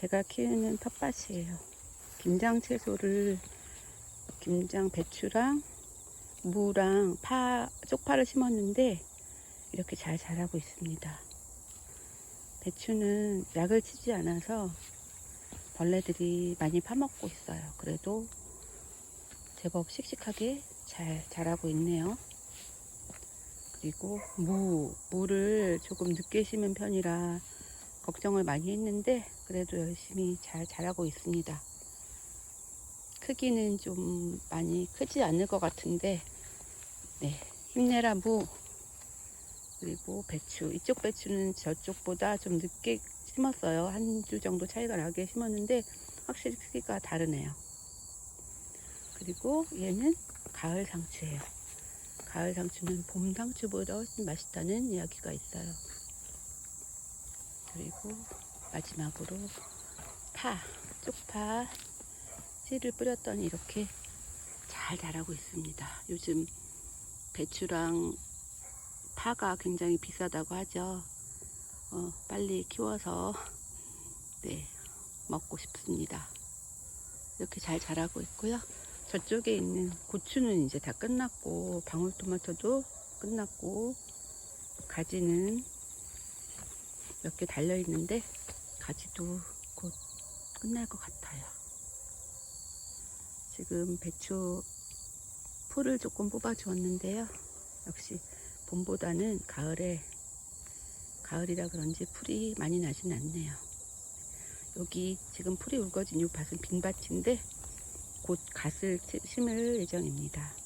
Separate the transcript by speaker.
Speaker 1: 제가 키우는 텃밭이에요. 김장 채소를 김장 배추랑 무랑 파 쪽파를 심었는데 이렇게 잘 자라고 있습니다. 배추는 약을 치지 않아서 벌레들이 많이 파먹고 있어요. 그래도 제법 씩씩하게 잘 자라고 있네요. 그리고 무, 무를 조금 늦게 심은 편이라 걱정을 많이 했는데 그래도 열심히 잘 자라고 있습니다. 크기는 좀 많이 크지 않을 것 같은데 네 힘내라 무 그리고 배추 이쪽 배추는 저쪽보다 좀 늦게 심었어요. 한 주 정도 차이가 나게 심었는데 확실히 크기가 다르네요. 그리고 얘는 가을 상추예요. 가을 상추는 봄 상추보다 훨씬 맛있다는 이야기가 있어요. 그리고 마지막으로 파 쪽파 씨를 뿌렸더니 이렇게 잘 자라고 있습니다. 요즘 배추랑 파가 굉장히 비싸다고 하죠. 어, 빨리 키워서 네, 먹고 싶습니다. 이렇게 잘 자라고 있고요. 저쪽에 있는 고추는 이제 다 끝났고 방울토마토도 끝났고 가지는 몇 개 달려 있는데 가지도 곧 끝날 것 같아요. 지금 배추 풀을 조금 뽑아 주었는데요. 역시 봄보다는 가을에 가을이라 그런지 풀이 많이 나진 않네요. 여기 지금 풀이 울거진 이 밭은 빈 밭인데 곧 갓을 심을 예정입니다.